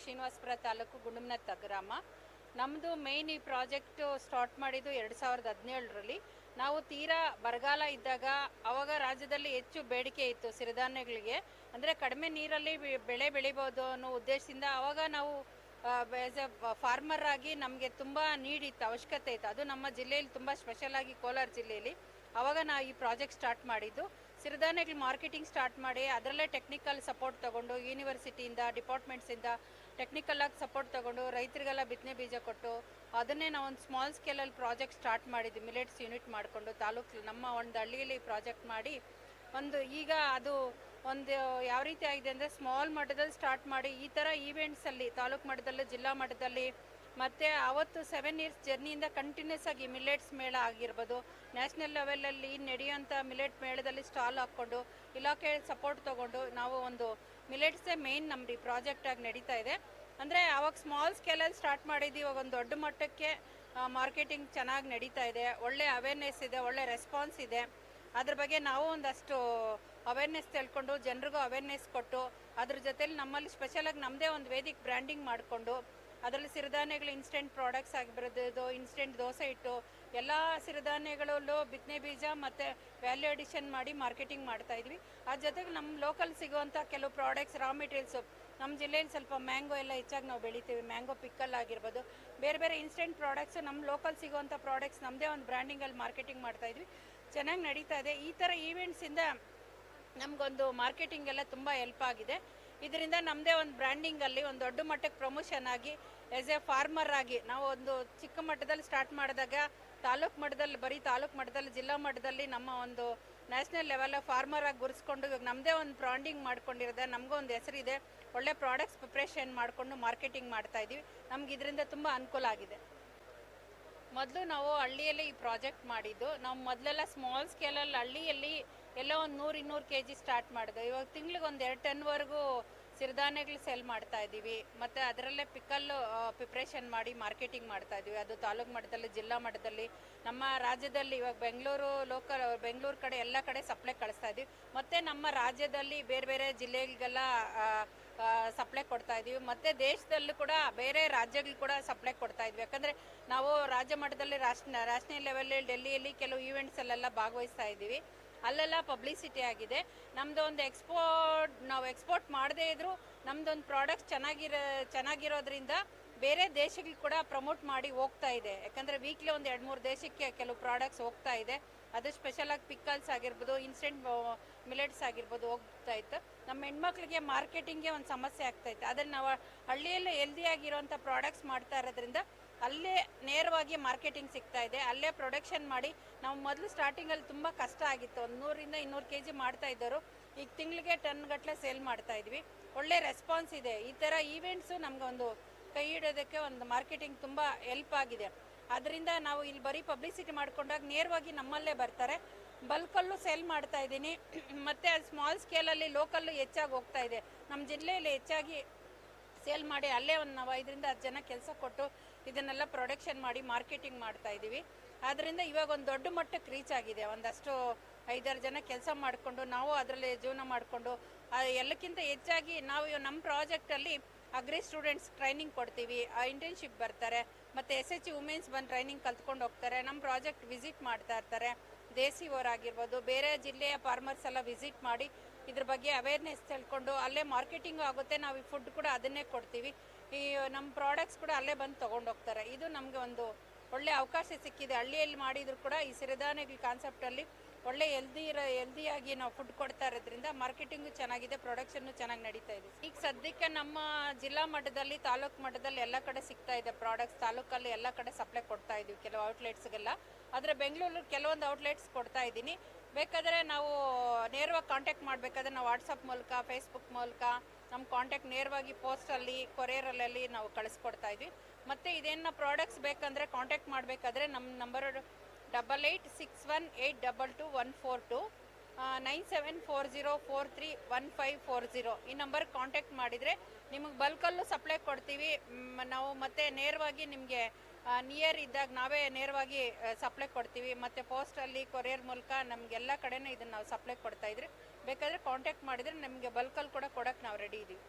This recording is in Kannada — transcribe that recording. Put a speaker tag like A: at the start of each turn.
A: ಶ್ರೀನಿವಾಸಪುರ ತಾಲೂಕು ಗುಂಡುಮನತ್ತ ಗ್ರಾಮ. ನಮ್ಮದು ಮೇಯ್ನ್ ಈ ಪ್ರಾಜೆಕ್ಟ್ ಸ್ಟಾರ್ಟ್ ಮಾಡಿದ್ದು ಎರಡು ಸಾವಿರದ ಹದಿನೇಳರಲ್ಲಿ. ನಾವು ತೀರಾ ಬರಗಾಲ ಇದ್ದಾಗ ಅವಾಗ ರಾಜ್ಯದಲ್ಲಿ ಹೆಚ್ಚು ಬೇಡಿಕೆ ಇತ್ತು ಸಿರಿಧಾನ್ಯಗಳಿಗೆ. ಅಂದರೆ ಕಡಿಮೆ ನೀರಲ್ಲಿ ಬೆಳೆ ಬೆಳಿಬೋದು ಅನ್ನೋ ಉದ್ದೇಶದಿಂದ ಅವಾಗ ನಾವು ಆಸ್ ಎ ಫಾರ್ಮರ್ ಆಗಿ ನಮಗೆ ತುಂಬ ನೀಡಿತ್ತು ಅವಶ್ಯಕತೆ ಇತ್ತು. ಅದು ನಮ್ಮ ಜಿಲ್ಲೆಯಲ್ಲಿ ತುಂಬ ಸ್ಪೆಷಲ್ ಆಗಿ ಕೋಲಾರ ಜಿಲ್ಲೆಯಲ್ಲಿ. ಅವಾಗ ನಾವು ಈ ಪ್ರಾಜೆಕ್ಟ್ ಸ್ಟಾರ್ಟ್ ಮಾಡಿದ್ದು. ಸಿರಿಧಾನ್ಯಗಳು ಮಾರ್ಕೆಟಿಂಗ್ ಸ್ಟಾರ್ಟ್ ಮಾಡಿ ಅದರಲ್ಲೇ ಟೆಕ್ನಿಕಲ್ ಸಪೋರ್ಟ್ ತಗೊಂಡು ಯೂನಿವರ್ಸಿಟಿಯಿಂದ ಡಿಪಾರ್ಟ್ಮೆಂಟ್ಸಿಂದ ಟೆಕ್ನಿಕಲ್ ಆಗಿ ಸಪೋರ್ಟ್ ತಗೊಂಡು ರೈತರಿಗೆಲ್ಲ ಬಿತ್ತನೆ ಬೀಜ ಕೊಟ್ಟು ಅದನ್ನೇ ನಾವು ಒಂದು ಸ್ಮಾಲ್ ಸ್ಕೇಲಲ್ಲಿ ಪ್ರಾಜೆಕ್ಟ್ ಸ್ಟಾರ್ಟ್ ಮಾಡಿದ್ವಿ. ಮಿಲೆಟ್ಸ್ ಯೂನಿಟ್ ಮಾಡಿಕೊಂಡು ತಾಲೂಕು, ನಮ್ಮ ಒಂದು ಹಳ್ಳಿಯಲ್ಲಿ ಪ್ರಾಜೆಕ್ಟ್ ಮಾಡಿ ಒಂದು ಈಗ ಅದು ಒಂದು ಯಾವ ರೀತಿ ಆಗಿದೆ ಅಂದರೆ ಸ್ಮಾಲ್ ಮಟ್ಟದಲ್ಲಿ ಸ್ಟಾರ್ಟ್ ಮಾಡಿ ಈ ಥರ ಈವೆಂಟ್ಸಲ್ಲಿ ತಾಲೂಕು ಮಟ್ಟದಲ್ಲಿ, ಜಿಲ್ಲಾ ಮಟ್ಟದಲ್ಲಿ ಮತ್ತು ಅವತ್ತು ಸೆವೆನ್ ಇಯರ್ಸ್ ಜರ್ನಿಯಿಂದ ಕಂಟಿನ್ಯೂಸ್ ಆಗಿ ಮಿಲೆಟ್ಸ್ ಮೇಳ ಆಗಿರ್ಬೋದು. ನ್ಯಾಷನಲ್ ಲೆವೆಲಲ್ಲಿ ನಡೆಯುವಂಥ ಮಿಲೆಟ್ ಮೇಳದಲ್ಲಿ ಸ್ಟಾಲ್ ಹಾಕ್ಕೊಂಡು, ಇಲಾಖೆ ಸಪೋರ್ಟ್ ತೊಗೊಂಡು ನಾವು ಒಂದು ಮಿಲೆಟ್ಸೇ ಮೇಯ್ನ್ ನಮ್ಮ ಪ್ರಾಜೆಕ್ಟ್ ಆಗಿ ನಡೀತಾ ಇದೆ. ಅಂದರೆ ಅವಾಗ ಸ್ಮಾಲ್ ಸ್ಕೇಲಲ್ಲಿ ಸ್ಟಾರ್ಟ್ ಮಾಡಿದ್ದು ಇವಾಗ ಒಂದು ದೊಡ್ಡ ಮಟ್ಟಕ್ಕೆ ಮಾರ್ಕೆಟಿಂಗ್ ಚೆನ್ನಾಗಿ ನಡೀತಾ ಇದೆ. ಒಳ್ಳೆ ಅವೇರ್ನೆಸ್ ಇದೆ, ಒಳ್ಳೆ ರೆಸ್ಪಾನ್ಸ್ ಇದೆ. ಅದ್ರ ಬಗ್ಗೆ ನಾವು ಒಂದಷ್ಟು ಅವೇರ್ನೆಸ್ ತಿಳ್ಕೊಂಡು, ಜನರಿಗೂ ಅವೇರ್ನೆಸ್ ಕೊಟ್ಟು, ಅದ್ರ ಜೊತೆಲಿ ನಮ್ಮಲ್ಲಿ ಸ್ಪೆಷಲಾಗಿ ನಮ್ಮದೇ ಒಂದು ವೇದಿಕ್ ಬ್ರ್ಯಾಂಡಿಂಗ್ ಮಾಡಿಕೊಂಡು ಅದರಲ್ಲಿ ಸಿರಿಧಾನ್ಯಗಳು ಇನ್ಸ್ಟೆಂಟ್ ಪ್ರಾಡಕ್ಟ್ಸ್ ಆಗಿರೋದು ಇನ್ಸ್ಟೆಂಟ್ ದೋಸೆ ಇಟ್ಟು ಎಲ್ಲ ಸಿರಿಧಾನ್ಯಗಳಲ್ಲೂ ಬಿತ್ತನೆ ಬೀಜ ಮತ್ತು ವ್ಯಾಲ್ಯೂ ಅಡಿಷನ್ ಮಾಡಿ ಮಾರ್ಕೆಟಿಂಗ್ ಮಾಡ್ತಾ ಇದ್ವಿ. ಅದ್ರ ಜೊತೆಗೆ ನಮ್ಮ ಲೋಕಲ್ ಸಿಗುವಂಥ ಕೆಲವು ಪ್ರಾಡಕ್ಟ್ಸ್ ರಾ ಮೆಟೀರಿಯಲ್ಸು ನಮ್ಮ ಜಿಲ್ಲೆಯಲ್ಲಿ ಸ್ವಲ್ಪ ಮ್ಯಾಂಗೋ ಎಲ್ಲ ಹೆಚ್ಚಾಗಿ ನಾವು ಬೆಳಿತೀವಿ. ಮ್ಯಾಂಗೋ ಪಿಕ್ಕಲ್ ಆಗಿರ್ಬೋದು. ಬೇರೆ ಬೇರೆ ಇನ್ಸ್ಟೆಂಟ್ ಪ್ರಾಡಕ್ಟ್ಸ್ ನಮ್ಮ ಲೋಕಲ್ ಸಿಗುವಂಥ ಪ್ರಾಡಕ್ಟ್ಸ್ ನಮ್ಮದೇ ಒಂದು ಬ್ರ್ಯಾಂಡಿಂಗಲ್ಲಿ ಮಾರ್ಕೆಟಿಂಗ್ ಮಾಡ್ತಾ ಇದ್ವಿ. ಚೆನ್ನಾಗಿ ನಡೀತಾ ಇದೆ. ಈ ಥರ ಈವೆಂಟ್ಸಿಂದ ನಮಗೊಂದು ಮಾರ್ಕೆಟಿಂಗ್ ಎಲ್ಲ ತುಂಬ ಹೆಲ್ಪ್ ಆಗಿದೆ. ಇದರಿಂದ ನಮ್ಮದೇ ಒಂದು ಬ್ರ್ಯಾಂಡಿಂಗಲ್ಲಿ ಒಂದು ದೊಡ್ಡ ಮಟ್ಟಕ್ಕೆ ಪ್ರಮೋಷನ್ ಆಗಿ ಎಸ್ ಎ ಫಾರ್ಮರ್ ಆಗಿ, ನಾವು ಒಂದು ಚಿಕ್ಕ ಮಟ್ಟದಲ್ಲಿ ಸ್ಟಾರ್ಟ್ ಮಾಡಿದಾಗ, ತಾಲೂಕು ಮಟ್ಟದಲ್ಲಿ, ಬರೀ ತಾಲೂಕು ಮಟ್ಟದಲ್ಲಿ, ಜಿಲ್ಲಾ ಮಟ್ಟದಲ್ಲಿ ನಮ್ಮ ಒಂದು ನ್ಯಾಷನಲ್ ಲೆವೆಲ್ ಫಾರ್ಮರ್ ಆಗಿ ಗುರಿಸ್ಕೊಂಡು ಇವಾಗ ನಮ್ಮದೇ ಒಂದು ಬ್ರಾಂಡಿಂಗ್ ಮಾಡ್ಕೊಂಡಿರೋದೆ, ನಮಗೂ ಒಂದು ಹೆಸರಿದೆ, ಒಳ್ಳೆ ಪ್ರಾಡಕ್ಟ್ಸ್ ಪ್ರಿಪ್ರೇಷನ್ ಮಾಡಿಕೊಂಡು ಮಾರ್ಕೆಟಿಂಗ್ ಮಾಡ್ತಾ ಇದ್ದೀವಿ ನಮ್ಗೆ ಇದರಿಂದ ತುಂಬ ಅನುಕೂಲ ಆಗಿದೆ. ಮೊದಲು ನಾವು ಹಳ್ಳಿಯಲ್ಲಿ ಈ ಪ್ರಾಜೆಕ್ಟ್ ಮಾಡಿದ್ದು, ನಾವು ಮೊದಲೆಲ್ಲ ಸ್ಮಾಲ್ ಸ್ಕೇಲಲ್ಲಿ ಹಳ್ಳಿಯಲ್ಲಿ ಎಲ್ಲ ಒಂದು ನೂರು ಇನ್ನೂರು ಕೆ ಜಿ ಸ್ಟಾರ್ಟ್ ಮಾಡಿದೆ ಇವಾಗ ತಿಂಗ್ಳಿಗೆ ಒಂದು ಎರಡು ಟನ್ವರೆಗೂ ಸಿರಿಧಾನ್ಯಗಳು ಸೆಲ್ ಮಾಡ್ತಾ ಇದ್ದೀವಿ ಮತ್ತು ಅದರಲ್ಲೇ ಪಿಕಲ್ಲು ಪ್ರಿಪ್ರೇಷನ್ ಮಾಡಿ ಮಾರ್ಕೆಟಿಂಗ್ ಮಾಡ್ತಾ ಇದ್ದೀವಿ ಅದು ತಾಲೂಕು ಮಟ್ಟದಲ್ಲಿ, ಜಿಲ್ಲಾ ಮಟ್ಟದಲ್ಲಿ, ನಮ್ಮ ರಾಜ್ಯದಲ್ಲಿ ಇವಾಗ ಬೆಂಗಳೂರು ಲೋಕಲ್ ಬೆಂಗಳೂರು ಕಡೆ ಎಲ್ಲ ಕಡೆ ಸಪ್ಲೈ ಕಳಿಸ್ತಾ ಇದ್ದೀವಿ ಮತ್ತು ನಮ್ಮ ರಾಜ್ಯದಲ್ಲಿ ಬೇರೆ ಬೇರೆ ಜಿಲ್ಲೆಗಳಿಗೆಲ್ಲ ಸಪ್ಲೈ ಕೊಡ್ತಾ ಇದ್ದೀವಿ ಮತ್ತು ದೇಶದಲ್ಲೂ ಕೂಡ ಬೇರೆ ರಾಜ್ಯಗಳು ಕೂಡ ಸಪ್ಲೈ ಕೊಡ್ತಾ ಇದ್ವಿ. ಯಾಕಂದರೆ ನಾವು ರಾಜ್ಯ ಮಟ್ಟದಲ್ಲಿ ರಾಷ್ಟ್ರ, ರಾಷ್ಟ್ರೀಯ ಲೆವೆಲ್ ಡೆಲ್ಲಿಯಲ್ಲಿ ಕೆಲವು ಈವೆಂಟ್ಸಲ್ಲೆಲ್ಲ ಭಾಗವಹಿಸ್ತಾ ಇದ್ದೀವಿ ಅಲ್ಲೆಲ್ಲ ಪಬ್ಲಿಸಿಟಿ ಆಗಿದೆ. ನಮ್ದೊಂದು ಎಕ್ಸ್ಪೋರ್ಟ್ ನಾವು ಎಕ್ಸ್ಪೋರ್ಟ್ ಮಾಡದೇ ಇದ್ರು ನಮ್ದೊಂದು ಪ್ರಾಡಕ್ಟ್ಸ್ ಚೆನ್ನಾಗಿರೋ, ಚೆನ್ನಾಗಿರೋದ್ರಿಂದ ಬೇರೆ ದೇಶಗಳು ಕೂಡ ಪ್ರಮೋಟ್ ಮಾಡಿ ಹೋಗ್ತಾ ಇದೆ. ಯಾಕಂದ್ರೆ ವೀಕ್ಲಿ ಒಂದು ಎರಡು ಮೂರು ದೇಶಕ್ಕೆ ಕೆಲವು ಪ್ರಾಡಕ್ಟ್ಸ್ ಹೋಗ್ತಾ ಇದೆ. ಅದು ಸ್ಪೆಷಲ್ ಆಗಿ ಪಿಕ್ಕಲ್ಸ್ ಆಗಿರ್ಬೋದು ಇನ್ಸ್ಟೆಂಟ್ ಮಿಲೆಟ್ಸ್ ಆಗಿರ್ಬೋದು ಹೋಗ್ತಾ ಇತ್ತು. ನಮ್ಮ ಹೆಣ್ಮಕ್ಳಿಗೆ ಮಾರ್ಕೆಟಿಂಗ್ಗೆ ಒಂದು ಸಮಸ್ಯೆ ಆಗ್ತಾ ಇತ್ತು. ಅದನ್ನು ನಾವು ಹಳ್ಳಿಯಲ್ಲೇ ಹೆಲ್ದಿ ಆಗಿರೋಂಥ ಪ್ರಾಡಕ್ಟ್ಸ್ ಮಾಡ್ತಾ ಇರೋದ್ರಿಂದ ಅಲ್ಲೇ ನೇರವಾಗಿ ಮಾರ್ಕೆಟಿಂಗ್ ಸಿಗ್ತಾ ಇದೆ. ಅಲ್ಲೇ ಪ್ರೊಡಕ್ಷನ್ ಮಾಡಿ ನಾವು ಮೊದಲು ಸ್ಟಾರ್ಟಿಂಗಲ್ಲಿ ತುಂಬ ಕಷ್ಟ ಆಗಿತ್ತು. ಒಂದು ನೂರಿಂದ ಇನ್ನೂರು ಕೆ ಜಿ ಮಾಡ್ತಾ ಇದ್ದರು. ಈಗ ತಿಂಗಳಿಗೆ ಟನ್ ಗಟ್ಟಲೆ ಸೇಲ್ ಮಾಡ್ತಾ ಇದ್ವಿ. ಒಳ್ಳೆ ರೆಸ್ಪಾನ್ಸ್ ಇದೆ. ಈ ಥರ ಈವೆಂಟ್ಸು ನಮ್ಗೆ ಒಂದು ಕೈ ಹಿಡೋದಕ್ಕೆ ಒಂದು ಮಾರ್ಕೆಟಿಂಗ್ ತುಂಬ ಹೆಲ್ಪ್ ಆಗಿದೆ. ಅದರಿಂದ ನಾವು ಇಲ್ಲಿ ಬರೀ ಪಬ್ಲಿಸಿಟಿ ಮಾಡ್ಕೊಂಡಾಗ ನೇರವಾಗಿ ನಮ್ಮಲ್ಲೇ ಬರ್ತಾರೆ. ಬಲ್ಕಲ್ಲೂ ಸೇಲ್ ಮಾಡ್ತಾ ಇದ್ದೀನಿ. ಮತ್ತು ಅದು ಸ್ಮಾಲ್ ಸ್ಕೇಲಲ್ಲಿ ಲೋಕಲ್ಲು ಹೆಚ್ಚಾಗಿ ಹೋಗ್ತಾ ಇದೆ. ನಮ್ಮ ಜಿಲ್ಲೆಯಲ್ಲಿ ಹೆಚ್ಚಾಗಿ ಸೇಲ್ ಮಾಡಿ ಅಲ್ಲೇ ಒಂದು ನಾವು ಐದರಿಂದ ಹತ್ತು ಜನ ಕೆಲಸ ಕೊಟ್ಟು ಇದನ್ನೆಲ್ಲ ಪ್ರೊಡಕ್ಷನ್ ಮಾಡಿ ಮಾರ್ಕೆಟಿಂಗ್ ಮಾಡ್ತಾ ಇದ್ದೀವಿ ಆದ್ದರಿಂದ ಇವಾಗ ಒಂದು ದೊಡ್ಡ ಮಟ್ಟಕ್ಕೆ ರೀಚ್ ಆಗಿದೆ. ಒಂದಷ್ಟು ಐದಾರು ಜನ ಕೆಲಸ ಮಾಡಿಕೊಂಡು ನಾವು ಅದರಲ್ಲಿ ಜೀವನ ಮಾಡಿಕೊಂಡು ಎಲ್ಲಕ್ಕಿಂತ ಹೆಚ್ಚಾಗಿ ನಾವು ನಮ್ಮ ಪ್ರಾಜೆಕ್ಟಲ್ಲಿ ಅಗ್ರಿ ಸ್ಟೂಡೆಂಟ್ಸ್ ಟ್ರೈನಿಂಗ್ ಕೊಡ್ತೀವಿ. ಇಂಟರ್ನ್ಶಿಪ್ ಬರ್ತಾರೆ, ಮತ್ತು ಎಸ್ ಎಚ್ ವುಮೆನ್ಸ್ ಬಂದು ಟ್ರೈನಿಂಗ್ ಕಲ್ತ್ಕೊಂಡು ಹೋಗ್ತಾರೆ. ನಮ್ಮ ಪ್ರಾಜೆಕ್ಟ್ ವಿಸಿಟ್ ಮಾಡ್ತಾ ಇರ್ತಾರೆ. ದೇಸಿ ಆಗಿರ್ಬೋದು ಬೇರೆ ಜಿಲ್ಲೆಯ ಫಾರ್ಮರ್ಸ್ ಎಲ್ಲ ವಿಸಿಟ್ ಮಾಡಿ ಇದ್ರ ಬಗ್ಗೆ ಅವೇರ್ನೆಸ್ ತಿಳ್ಕೊಂಡು ಅಲ್ಲೇ ಮಾರ್ಕೆಟಿಂಗ್ ಆಗುತ್ತೆ, ನಾವು ಈ ಫುಡ್ ಕೂಡ ಅದನ್ನೇ ಕೊಡ್ತೀವಿ. ಈ ನಮ್ಮ ಪ್ರಾಡಕ್ಟ್ಸ್ ಕೂಡ ಅಲ್ಲೇ ಬಂದು ತೊಗೊಂಡೋಗ್ತಾರೆ. ಇದು ನಮಗೆ ಒಂದು ಒಳ್ಳೆ ಅವಕಾಶ ಸಿಕ್ಕಿದೆ. ಹಳ್ಳಿಯಲ್ಲಿ ಮಾಡಿದ್ರು ಕೂಡ ಈ ಸಿರಿಧಾನ್ಯಗಳ ಕಾನ್ಸೆಪ್ಟಲ್ಲಿ ಒಳ್ಳೆ ಹೆಲ್ದಿ ಇರೋ ಹೆಲ್ದಿಯಾಗಿ ನಾವು ಫುಡ್ ಕೊಡ್ತಾ ಇರೋದ್ರಿಂದ ಮಾರ್ಕೆಟಿಂಗು ಚೆನ್ನಾಗಿದೆ ಪ್ರೊಡಕ್ಷನ್ನು ಚೆನ್ನಾಗಿ ನಡೀತಾ ಇದೆ. ಈಗ ಸದ್ಯಕ್ಕೆ ನಮ್ಮ ಜಿಲ್ಲಾ ಮಟ್ಟದಲ್ಲಿ, ತಾಲೂಕು ಮಟ್ಟದಲ್ಲಿ ಎಲ್ಲ ಕಡೆ ಸಿಗ್ತಾ ಇದೆ ಪ್ರಾಡಕ್ಟ್ಸ್ ತಾಲೂಕಲ್ಲಿ ಎಲ್ಲ ಕಡೆ ಸಪ್ಲೈ ಕೊಡ್ತಾ ಇದೀವಿ. ಕೆಲವು ಔಟ್ಲೆಟ್ಸ್ಗೆಲ್ಲ ಆದರೆ ಬೆಂಗಳೂರು ಕೆಲವೊಂದು ಔಟ್ಲೆಟ್ಸ್ ಕೊಡ್ತಾ ಇದ್ದೀನಿ ಬೇಕಾದರೆ ನಾವು ನೇರವಾಗಿ ಕಾಂಟ್ಯಾಕ್ಟ್ ಮಾಡಬೇಕಾದ್ರೆ ನಾವು ವಾಟ್ಸಪ್ ಮೂಲಕ ಫೇಸ್ಬುಕ್ ಮೂಲಕ ನಮ್ಮ ಕಾಂಟ್ಯಾಕ್ಟ್ ನೇರವಾಗಿ ಪೋಸ್ಟಲ್ಲಿ ಕೊರಿಯರಲ್ಲಿ ನಾವು ಕಳಿಸ್ಕೊಡ್ತಾ ಇದ್ವಿ. ಮತ್ತು ಇದೇನು ಪ್ರಾಡಕ್ಟ್ಸ್ ಬೇಕಂದರೆ ಕಾಂಟ್ಯಾಕ್ಟ್ ಮಾಡಬೇಕಾದ್ರೆ ನಮ್ಮ number double eight six one eight double two one four two nine seven four zero four three one five four zero ಈ ನಂಬರ್ ಕಾಂಟ್ಯಾಕ್ಟ್ ಮಾಡಿದರೆ ನಿಮಗೆ ಬಲ್ಕಲ್ಲೂ ಸಪ್ಲೈ ಕೊಡ್ತೀವಿ. ನಾವು ಮತ್ತೆ ನೇರವಾಗಿ ನಿಮಗೆ ನಿಯರ್ ಇದ್ದಾಗ ನಾವೇ ನೇರವಾಗಿ ಸಪ್ಲೈ ಕೊಡ್ತೀವಿ. ಮತ್ತು ಪೋಸ್ಟಲ್ಲಿ ಕೊರಿಯರ್ ಮೂಲಕ ನಮಗೆಲ್ಲ ಕಡೆನೂ ಇದನ್ನು ನಾವು ಸಪ್ಲೈ ಕೊಡ್ತಾ ಇದ್ರಿ. ಬೇಕಾದರೆ ಕಾಂಟ್ಯಾಕ್ಟ್ ಮಾಡಿದರೆ ನಮಗೆ ಬಲ್ಕಲ್ಲಿ ಕೂಡ ಕೊಡೋಕ್ಕೆ ನಾವು ರೆಡಿ ಇದ್ದೀವಿ